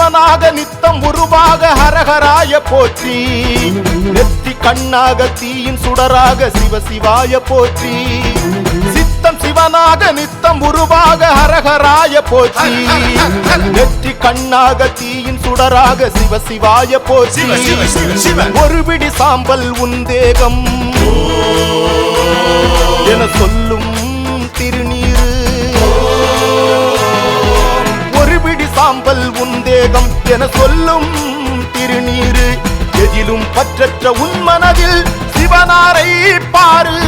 சிவனாக நித்தம் உருவாக ஹரஹராய போற்றி. நெத்தி கண்ணாக தீயின் சுடராக சிவ சிவாய போற்றி. சித்தம் சிவனாக நித்தம் உருவாக ஹரஹராய போற்றி. நெற்றி கண்ணாக தீயின் சுடராக சிவ சிவாய போற்றி. சிவ, சிவ, ஒரு பிடி சாம்பல் உந்தேகம் என சொல்லும் உந்தேகம் என சொல்லும் திருநீரு எதிலும் பற்றற்ற உன் மனதில் சிவனாரை பாரு.